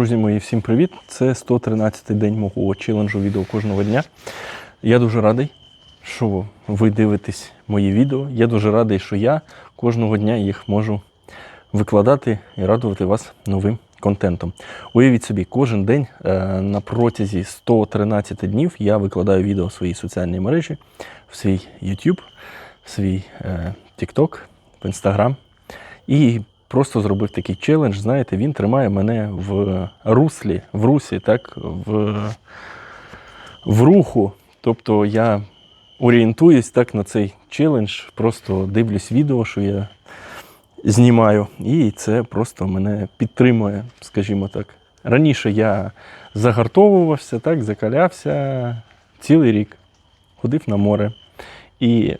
Друзі мої, всім привіт! Це 113-й день мого челенджу відео кожного дня. Я дуже радий, що ви дивитесь мої відео. Я дуже радий, що я кожного дня їх можу викладати і радувати вас новим контентом. Уявіть собі, кожен день е, на протязі 113 днів я викладаю відео в свої соціальні мережі, в свій YouTube, в свій е, TikTok, в Instagram. І просто зробив такий челендж. Знаєте, він тримає мене в руслі, в русі, так, в, в руху. Тобто я орієнтуюсь так на цей челендж, просто дивлюсь відео, що я знімаю, і це просто мене підтримує, скажімо так. Раніше я загартовувався, так, закалявся цілий рік, ходив на море. І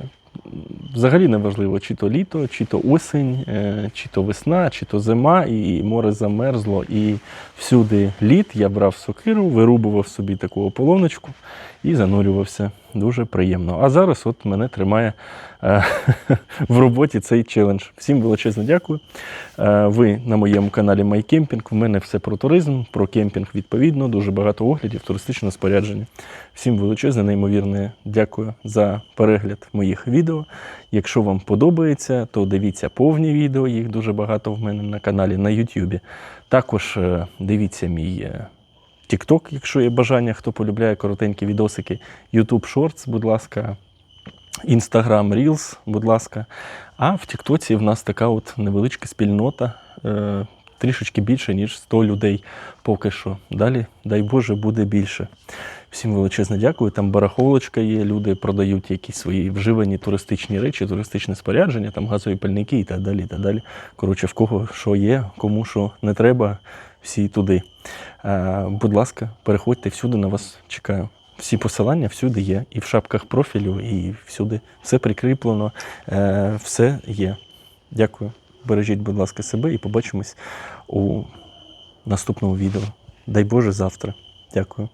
взагалі не важливо, чи то літо, чи то осінь, е, чи то весна, чи то зима, і море замерзло, і всюди лід. Я брав сокиру, вирубував собі таку ополоночку і занурювався. Дуже приємно. А зараз от мене тримає е, в роботі цей челендж. Всім величезно дякую. Е, ви на моєму каналі MyCamping. В мене все про туризм, про кемпінг відповідно, дуже багато оглядів, туристичне спорядження. Всім величезне, неймовірне дякую за перегляд моїх відео. Якщо вам подобається, то дивіться повні відео, їх дуже багато в мене на каналі на YouTube. Також е, дивіться мій. TikTok, якщо є бажання, хто полюбляє коротенькі відосики, YouTube Shorts, будь ласка, Instagram Reels, будь ласка. А в Тіктоці в нас така от невеличка спільнота, е, трішечки більше, ніж 100 людей поки що. Далі, дай Боже, буде більше. Всім величезне дякую. Там барахолочка є, люди продають якісь свої вживані туристичні речі, туристичне спорядження, там газові пальники і так далі. І так далі. Коротше, в кого що є, кому що не треба, всі туди. Е, будь ласка, переходьте всюди, на вас чекаю. Всі посилання всюди є, і в шапках профілю, і всюди. Все прикріплено, е, все є. Дякую. Бережіть, будь ласка, себе і побачимось у наступному відео. Дай Боже завтра. Дякую.